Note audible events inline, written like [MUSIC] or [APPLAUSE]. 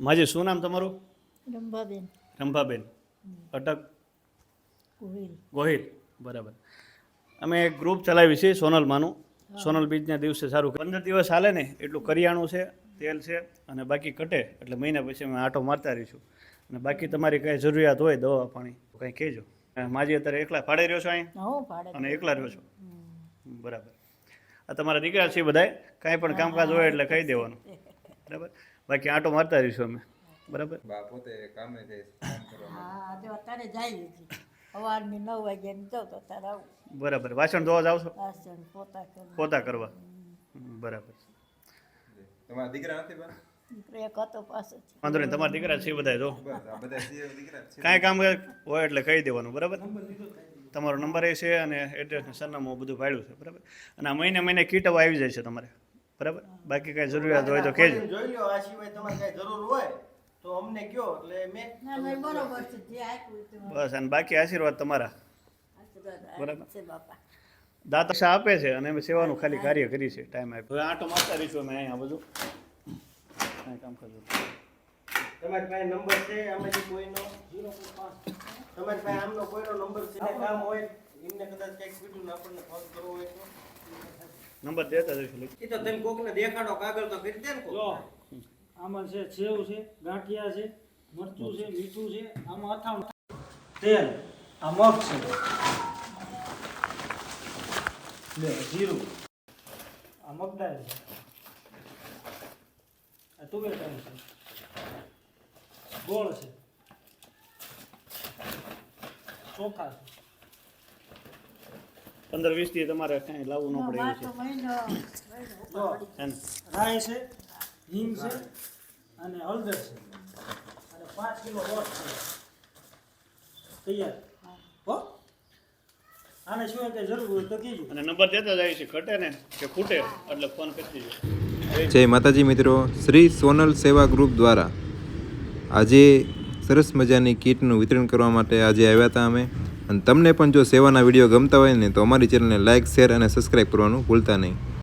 માજી શું નામ તમારું? રંભાબેન. રંભાબેન. અટક. ગોહિલ. ગોહિલ. બરાબર. અમે એક ગ્રુપ ચલાવી છે સોનલમાંનું સોનલ બીજના દિવસે સારું પંદર દિવસ હાલે ને એટલું કરિયાણું છે તેલ છે અને બાકી કટે એટલે મહિના પછી અમે આટો મારતા રહીશું. અને બાકી તમારી કાંઈ જરૂરિયાત હોય દવા પાણી તો કંઈ કહેજો. માજી અત્યારે એકલા ફાડે રહ્યો છો અહીં? અને એકલા રહ્યો છો? બરાબર. આ તમારા દીકરા છે બધાય? કાંઈ પણ કામકાજ હોય એટલે કહી દેવાનું. [LAUGHS] બરાબર? બાકી આટો મારતા રહીશું અમે. બરાબર? બા પોતે કામે જાય આજે અત્યારે જાય છે સવારની નવ વાગ્યાની જાઉં તો અત્યારે આવું. બરાબર. વાસણ ધોવા જાવ છો? વાસણ પોતા કરવા. પોતા કરવા. બરાબર. તમારા દીકરા નથી બા? એક હતો પાસે વાંધો નહીં તમારા દીકરા છે બધા જો બસ આ બધા છે દીકરા જ છે. કાંઈ કામ હોય એટલે કહી દેવાનું બરાબર? તમારો નંબર એ છે અને એડ્રેસ સરનામું બધું પાડ્યું છે બરાબર? અને આ મહિને મહિને કીટો આવી જાય છે તમારે. બરાબર? બાકી કાંઈ જરૂરિયાત હોય તો કહેજો. જોઈ લો આ સિવાય તમારે કઈ જરૂર હોય તો અમને કયો એટલે મેં બરોબર છે જે આપ્યું બસ અને બાકી આશીર્વાદ તમારા. બરાબર. છે બાપા. દાતા શા આપે છે અને અમે સેવાનું ખાલી કાર્ય કરી છે ટાઈમ આપ્યો. હવે આંટો મારતા રહીશું અમે અહીંયા બધું. કાંઈ કામ કરજો. તમારી પાસે નંબર છે આમાંથી કોઈનો? તમારી પાસે આમનો કોઈનો નંબર છે? કામ હોય એમને કદાચ કંઈક બીજું આપણને ફોન કરવો હોય તો. નંબર દેતા જઈશું એ તો તમે કોકને દેખાડો કાગળ તો કરી દે ને કોક. આમાં છે સેવ છે ગાંઠિયા છે મરચું છે મીઠું છે આમાં અથાણું તેલ આ મગ છે. લે જીરું. આ મગદાળ છે. આ દાળ છે. ગોળ છે. ચોખા છે. પંદર વીસ દી તમારે કઈ લાવવું ન પડે જો છે હિંગ છે અને હળદર છે. અને પાંચ કિલો વોટ છે. તૈયાર. હો. આને શું કઈ જરૂર તો કીધું અને નંબર દેતા જાય છે ઘટે ને કે ખૂટે એટલે ફોન કરી દેજો જય માતાજી મિત્રો શ્રી સોનલ સેવા ગ્રુપ દ્વારા આજે સરસ મજાની કીટનું વિતરણ કરવા માટે આજે આવ્યા હતા અમે. અને તમને પણ જો સેવાના વીડિયો ગમતા હોય ને તો અમારી ચેનલને લાઇક શેર અને સબસ્ક્રાઈબ કરવાનું ભૂલતા નહીં.